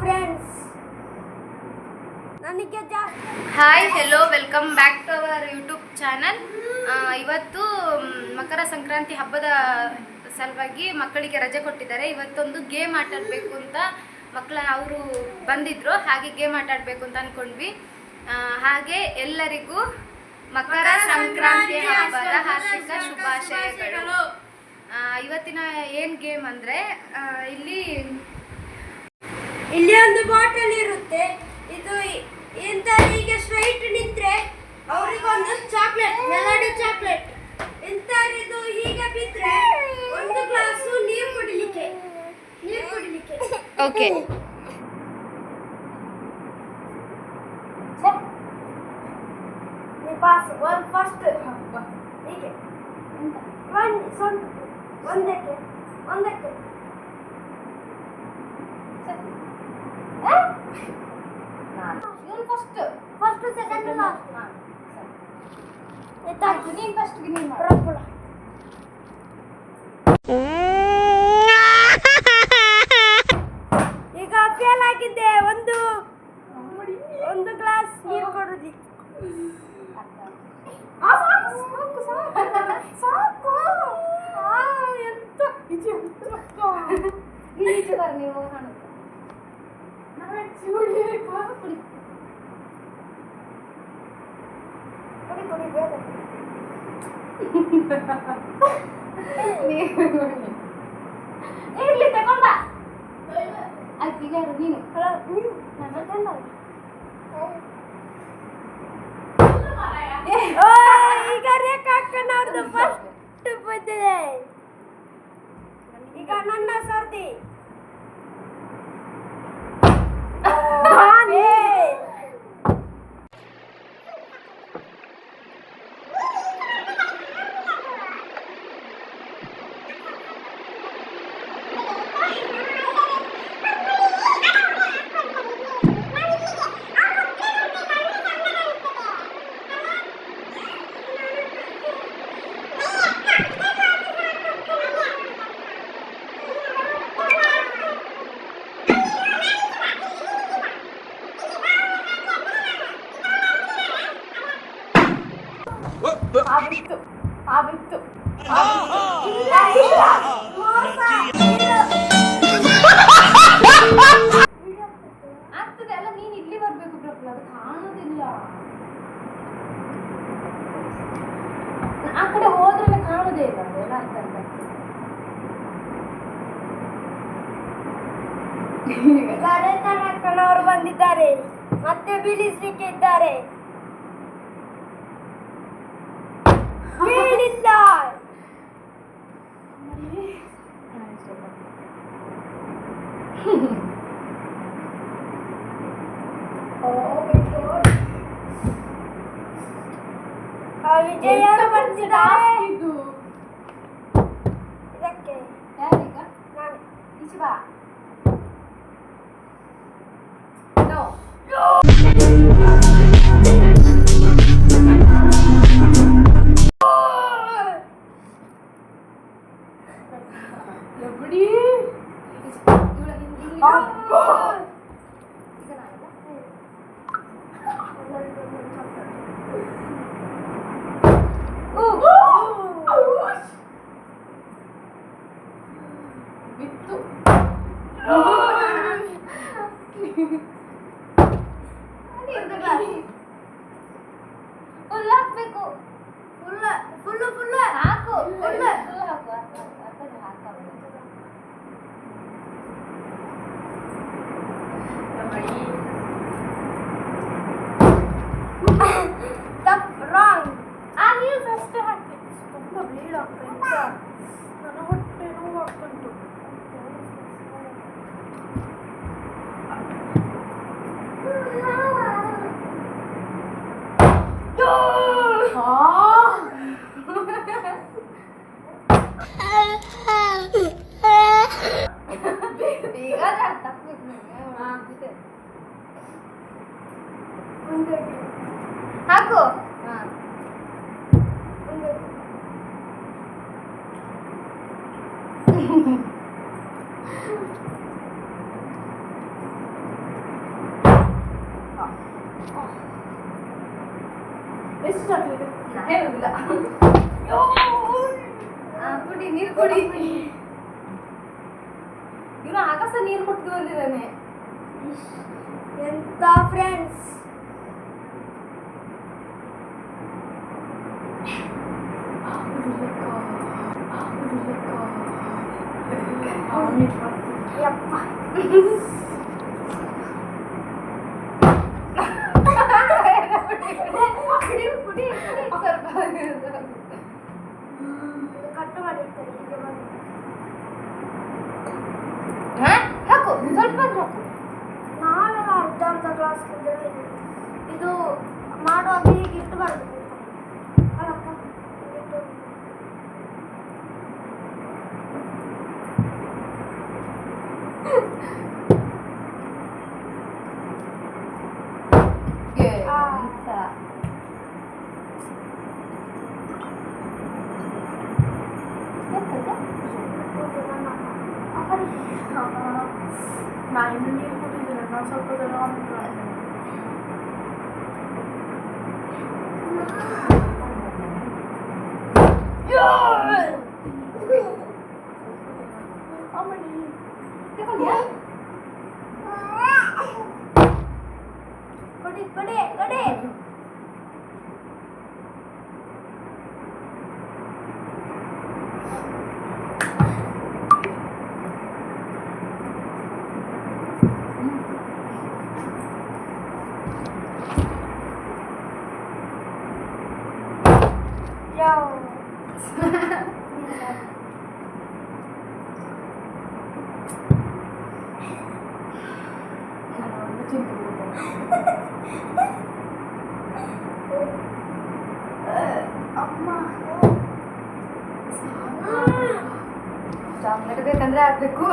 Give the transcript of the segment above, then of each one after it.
Friends hi hello welcome back to our YouTube channel ಇವತ್ತು ಮಕರ ಸಂಕ್ರಾಂತಿ ಹಬ್ಬದ ಸಲುವಾಗಿ ಮಕ್ಕಳಿಗೆ ರಜೆ ಕೊಟ್ಟಿದ್ದಾರೆ. ಇವತ್ತೊಂದು ಗೇಮ್ ಆಟಾಡಬೇಕು ಅಂತ ಮಕ್ಕಳ, ಅವರು ಬಂದಿದ್ರು. ಹಾಗೆ ಗೇಮ್ ಆಟಾಡಬೇಕು ಅಂತ ಅಂದ್ಕೊಂಡ್ವಿ ಹಾಗೆ ಎಲ್ಲರಿಗೂ ಮಕರ ಸಂಕ್ರಾಂತಿ ಹಬ್ಬದ ಹಾರ್ದಿಕ ಶುಭಾಶಯಗಳು. ಇವತ್ತಿನ ಏನ್ ಗೇಮ್ ಅಂದ್ರೆ ಇಲ್ಲಿ ಇಲ್ಲಿ ಒಂದು ಬಾಟಲ್ ಇರುತ್ತೆ. ಇದು ಇಂತ ಹೀಗೆ ಸ್ಟ್ರೈಟ್ ನಿಂತ್ರೆ ಅವರಿಗೆ ಒಂದು ಚಾಕ್ಲೇಟ್ ಮೆಲಡಿ ಚಾಕ್ಲೇಟ್ ಇಂಥವ್ರಿದು ಹೀಗೆ ಬಿದ್ರೆ ಒಂದು ಗ್ಲಾಸು ನೀರು ಕುಡಿಲಿಕ್ಕೆ ನೀರು ಕುಡಿಲಿಕ್ಕೆ. ಓಕೆ ಪಾಸ್ ಒಂದು ಫಸ್ಟ್ ಹೀಗೆ. ಒಂದು ಸ್ವಲ್ಪ ಒಂದಕ್ಕೆ ಒಂದಕ್ಕೆ. ಫಸ್ಟ್ ಫಸ್ಟ್ ಸೆಕೆಂಡ್ ಲಾಸ್ಟ್ ಆಯ್ತು. ನೀನು ಫಸ್ಟ್ ನೀನು ಪ್ರಪುಳ ಈಗ ಫೇಲ್ ಆಗಿದ್ದೆ ಒಂದು ಒಂದು ಗ್ಲಾಸ್ ನೀರು ಕೊಡುದಿ ಸಾಕು ಆ, ಎಂತ ಇದು ಎಂತ? ಈಚೆ ಬರ ನೀವು ಕಾಣುತ್ತೆ ನನ್ನ ಚೂಡಿ ಕುಡಿ ಕುಡಿ ಕುಡಿ ಬೇಗ ಇರ್ಲಿ ತಗೊಂಡ ಈಗ ಯಾರು ನೀನು. ನನ್ನ. ಓ, ಈಗ ರೇಖಾ ಅಕ್ಕನವ್ರದ್ದು ಫಸ್ಟ್ ಬಂದಿದೆ. ಈಗ ನನ್ನ ಸರ್ದಿ. ಆ ಕಡೆ ಹೋದ್ರೆ ಕಾಣೋದೇ ಇಲ್ಲ ಅದು ಎಲ್ಲ ಅರ್ಥ ಅರ್ಥ ಕರೆತನಕನವರು ಬಂದಿದ್ದಾರೆ ಮತ್ತೆ ಬೀಳಿಸ್ಲಿಕ್ಕೆ ಇದ್ದಾರೆ Oh! ಕುಡಿ. ಇವನು ಆಗಸ ನೀರು ಕೊಟ್ಟು ಬಂದಿದ್ದಾನೆ. ಎಂತ ಫ್ರೆಂಡ್ಸ್ ಯಪ್ಪ. ಹೀಗೆ ಇಟ್ಟು ಚಾಕ್ಲೇಟ್ ಬೇಕಂದ್ರೆ ಆಗ್ಬೇಕು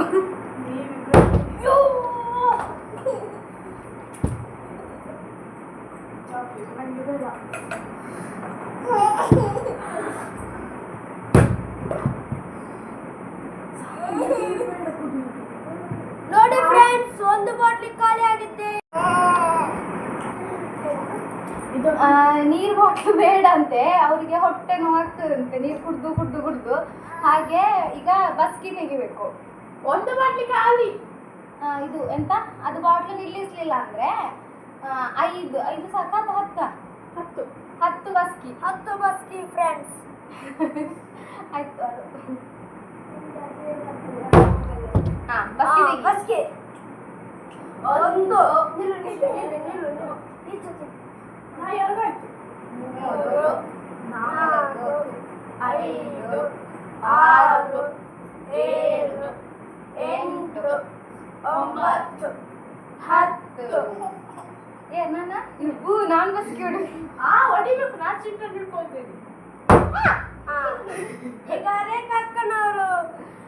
ನೀರು ಬಾಟ್ಲು ಬೇಡ ಅಂತೆ. ಅವರಿಗೆ ಹೊಟ್ಟೆ ನೋವಾಗ್ತದಂತೆ ನೀರು ಕುಡ್ದು ಕುಡ್ದು ಕುಡ್ದು. ಹಾಗೆ ಈಗ ಬಸ್ಕಿ ತೆಗಿಬೇಕು. ಒಂದು ಬಾಟ್ಲಿ ಖಾಲಿ. ಇದು ಎಂತ? ಅದು ಬಾಟ್ಲು ನಿಲ್ಲಿಸ್ಲಿಲ್ಲ ಅಂದ್ರೆ ಐದು ಐದು ಸಾಕ ಅಥವಾ ಹತ್ತ? ಹತ್ತು. ಹತ್ತು ಬಸ್ಕಿ. ಹತ್ತು ಬಸ್ಕಿ ಫ್ರೆಂಡ್ಸ್ ಆಯ್ತು ಹಾ ಬಸ್ಕಿ ತೆಗಿ. ಬಸ್ಕಿ. ಒಂದು ನಿಲ್ಲು ನಿಲ್ಲು ನಿಲ್ಲು ನಿಲ್ಲು ನಿಲ್ಲು ಈಚೆ ಈಚೆ. ನಾ ಎರಡಾಯ್ತು ಮೂರು ನಾಲ್ಕು ಐದು ಆರು ಏಳು ಎಂಟು ಒಂಬತ್ತು ಹತ್ತು ಏ ನಾನ ಇವು ನಾನ್ ಬಸ್ಕಿ ಹೊಡಿ ಆ ಹೊಡಿಬೇಕು ನಾ ಚಿಕ್ಕ ಹಿಡ್ಕೊಳ್ತೇನೆ ಆ, ಈಗ ರೇಖಕ್ಕನವರು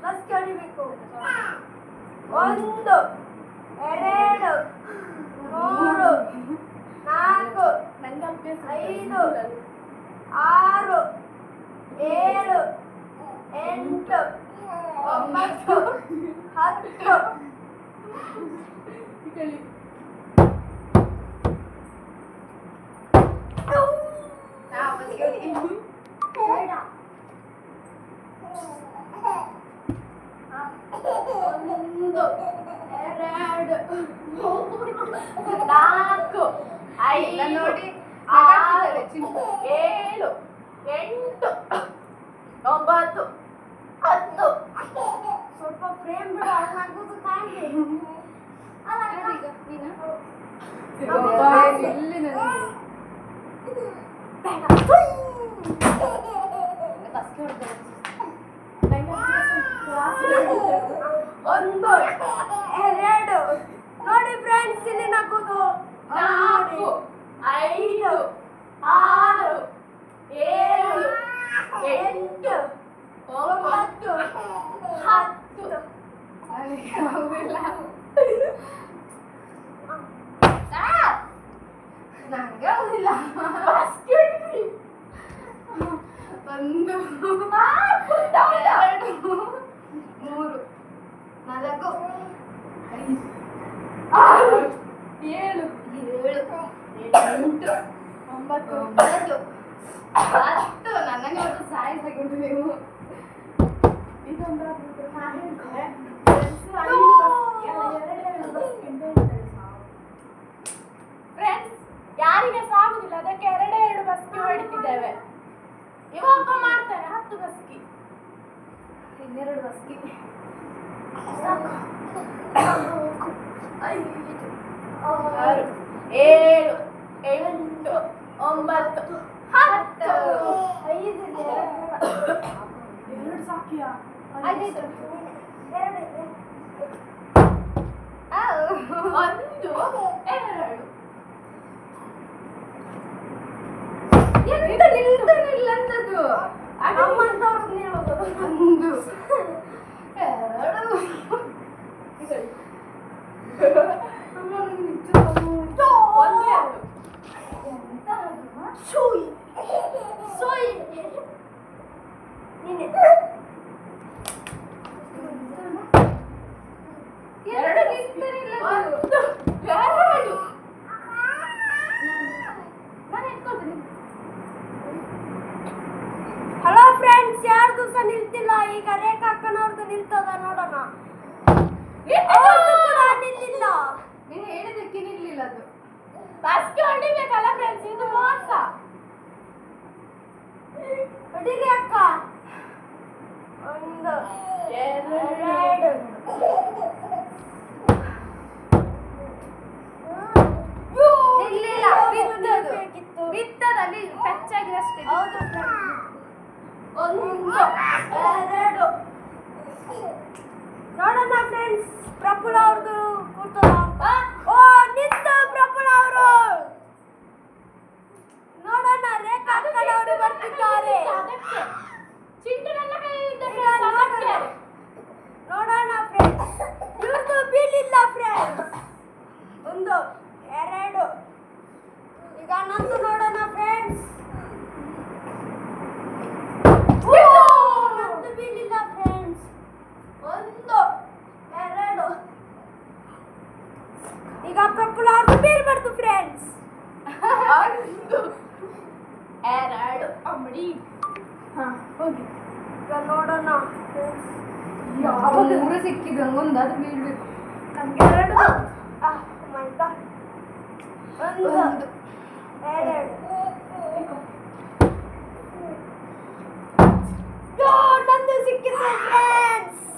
ಬಸ್ಗೆ ಹೊಡಿಬೇಕು ಒಂದು ಎರಡು ಮೂರು ನಾಲ್ಕು ನಂಗೆ ಅಭ್ಯಾಸ ಐದು. ಆರು ಏಳು ಎಂಟು ಒಂಬತ್ತು ಹತ್ತು ಹೇಳಿ ನಾ ಬಸ್ಕಿ ಹೊಡಿ ಬೇಡ ಒಂದು ಎರಡು ಮೂರು ನಾಲ್ಕು ಇಲ್ಲ ಐದು ನೋಡಿ ಆರು ಚಿಂಟು ಏಳು ಎಂಟು ಒಂಬತ್ತು ಹತ್ತು ಸ್ವಲ್ಪ ಫ್ರೇಮ್ ಬಿಡು ಅದು ನಗೋದು ಕಾಣಲಿ ಅಲ್ಲ ಈಗ ನೀನು ಅಬ್ಬಾ, ಇಲ್ಲಿ ನನಗೆ ಬೇಡ ಬಸ್ಕಿ ಹೊಡ್ತಾರೆ ಒಂದು ಎರಡು ನೋಡಿ ಫ್ರೆಂಡ್ಸ್ ಇಲ್ಲಿ ನಗೋದು ನಾಲ್ಕು ಐದು ಆರು ಏಳು ಎಂಟು ಒಂಬತ್ತು ಹತ್ತು ನಂಗೆ ಆಗುದಿಲ್ಲ ಒಂದು ಮೂರು ನಾಲ್ಕು ಐದು ಆರು ಎಂಟು ಒಂಬತ್ತು ಒಂಬತ್ತು ಅಷ್ಟು ನನ್ನನ್ನೇ ಒಂದು ಸಾಯಿಸಕ್ಕೆ ನೀವು ಇದೊಂದು ಫ್ರೆಂಡ್ಸ್ ಯಾರಿಗೆ ಸಾಗುದಿಲ್ಲ ಅದಕ್ಕೆ ಎರಡೇ ಎರಡು ಬಸ್ಕಿ ಹೊಡಿತಿದ್ದೇವೆ. ಇವ ಒಬ್ಬ ಹತ್ತು ಬಸ್ಕಿ. ಇನ್ನೆರಡು ಬಸ್ಕಿ. ಆರು ಏಳು ಎಂಟು ಒಂಬತ್ತು ಹತ್ತು. ಐದು ಎರಡು. ಸಾಕಿಯಾ? ಎರಡು. ಒಂದು ಎರಡು ಎಂತ ನಿಲ್ತಾನೆ ಇಲ್ಲ ಅಂತದ್ದು ಒಂದು. ಎರಡು ಒಂದು ಎರಡು ನೋಡೋಣ ಫ್ರೆಂಡ್ಸ್ ಪ್ರಫುಲ್ ಅವ್ರದ್ದು ಕೂರ್ತದ ಓ ಪ್ರಫುಲ್ ಅವರು. ನೋಡೋಣ ರೇಖಾ ಅವರು ಬರ್ತಿದ್ದಾರೆ. Yo, nandun si Kitty Friends!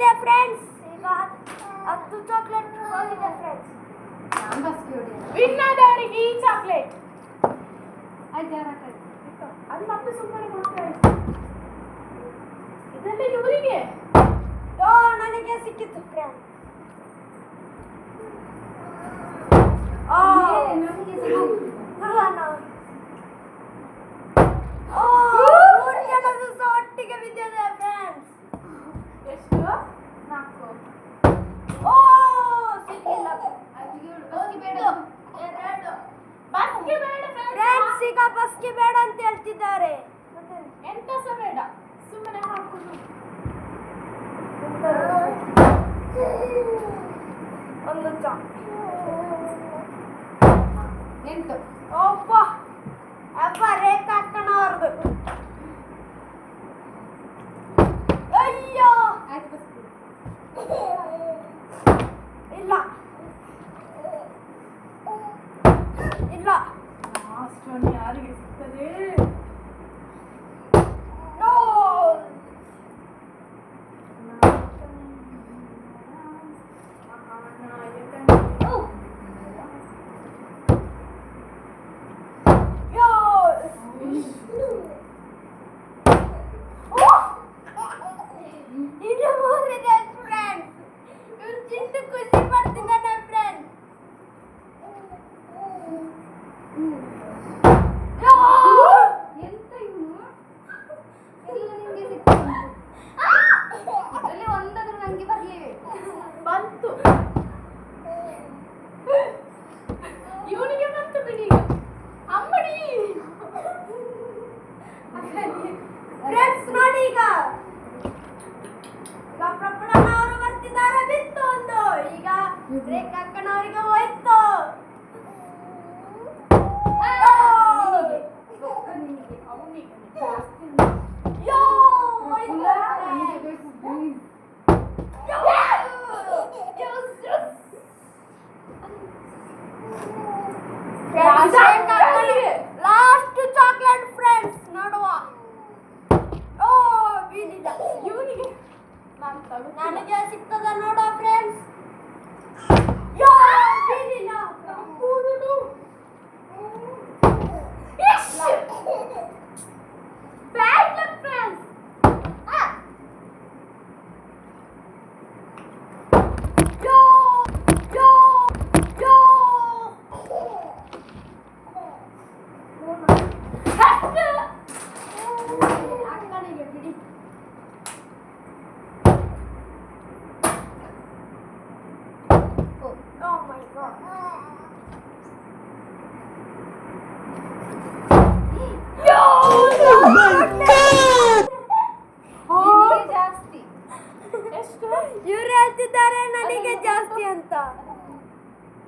ಹೋಗಿದೆ ಫ್ರೆಂಡ್ಸ್ ಈಗ ಹತ್ತು ಚಾಕ್ಲೇಟ್ ಹೋಗಿದೆ ಫ್ರೆಂಡ್ಸ್ ವಿನ್ ಆದವರಿಗೆ ಈ ಚಾಕ್ಲೇಟ್ ಅದು ಮತ್ತೆ ಸುಮ್ಮನೆ ಕೊಡ್ತಾರೆ ಇದರಲ್ಲಿ ಇವರಿಗೆ? ನನಗೆ ಸಿಕ್ಕಿತ್ತು ಫ್ರೆಂಡ್ಸ್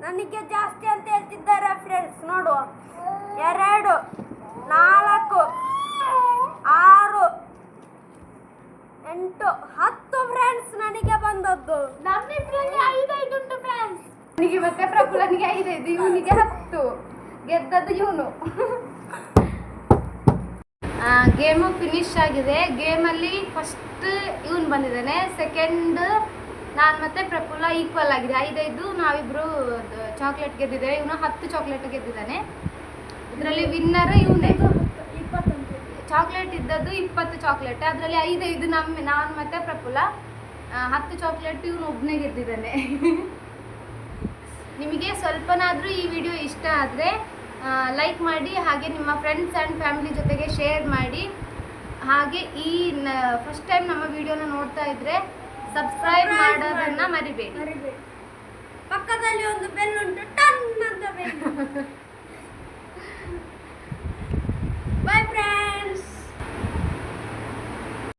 ನನಗೆ ಜಾಸ್ತಿ ಅಂತ ಹೇಳ್ತಿದ್ದಾರೆ ಫ್ರೆಂಡ್ಸ್ ನೋಡು. ಎರಡು ನಾಲ್ಕು ಆರು ಎಂಟು ಹತ್ತು ಫ್ರೆಂಡ್ಸ್ ನನಗೆ ಬಂದದ್ದು. ಐದು ಫ್ರೆಂಡ್ಸ್ ನನಗೆ ಮತ್ತೆ ಪ್ರಫುಲ್ಲನಿಗೆ ಐದೈದು ಇವನಿಗೆ ಹತ್ತು. ಗೆದ್ದದ್ದು ಇವನು. ಗೇಮು ಫಿನಿಶ್ ಆಗಿದೆ. ಗೇಮಲ್ಲಿ ಫಸ್ಟ್ ಇವನು ಬಂದಿದ್ದಾನೆ. ಸೆಕೆಂಡ್ ನಾನು ಮತ್ತೆ ಪ್ರಫುಲ್ಲ ಈಕ್ವಲ್ ಆಗಿದೆ. ಐದೈದು, ನಾವಿಬ್ರು ಚಾಕ್ಲೇಟ್ ಗೆದ್ದಿದ್ದೇವೆ. ಇವನು ಹತ್ತು ಚಾಕ್ಲೇಟ್ ಗೆದ್ದಿದ್ದಾನೆ. ಇದರಲ್ಲಿ ವಿನ್ನರ್ ಇವನೇ. ಚಾಕ್ಲೇಟ್ ಇದ್ದದ್ದು ಇಪ್ಪತ್ತು ಚಾಕ್ಲೇಟ್ ಅದರಲ್ಲಿ ಐದೈದು ನಮ್ಮ ನಾನು ಮತ್ತೆ ಪ್ರಫುಲ್ಲ. ಹತ್ತು ಚಾಕ್ಲೇಟ್ ಇವನು ಒಬ್ಬನೇ ಗೆದ್ದಿದ್ದಾನೆ. ನಿಮಗೆ ಸ್ವಲ್ಪನಾದರೂ ಈ ವಿಡಿಯೋ ಇಷ್ಟ ಆದರೆ ಲೈಕ್ ಮಾಡಿ, ಹಾಗೆ ನಿಮ್ಮ ಫ್ರೆಂಡ್ಸ್ ಆ್ಯಂಡ್ ಫ್ಯಾಮಿಲಿ ಜೊತೆಗೆ ಶೇರ್ ಮಾಡಿ. ಹಾಗೆ ಈ ಫಸ್ಟ್ ಟೈಮ್ ನಮ್ಮ ವಿಡಿಯೋನ ನೋಡ್ತಾ ಇದ್ರೆ ಸಬ್ಸ್ಕ್ರೈಬ್ ಮಾಡೋದನ್ನ ಮರಿಬೇಡಿ. ಪಕ್ಕದಲ್ಲಿ ಒಂದು ಬೆಲ್ ಉಂಟು ಟನ್ ಅಂತ ಬೆಲ್ ಬಾಯ್ ಫ್ರೆಂಡ್ಸ್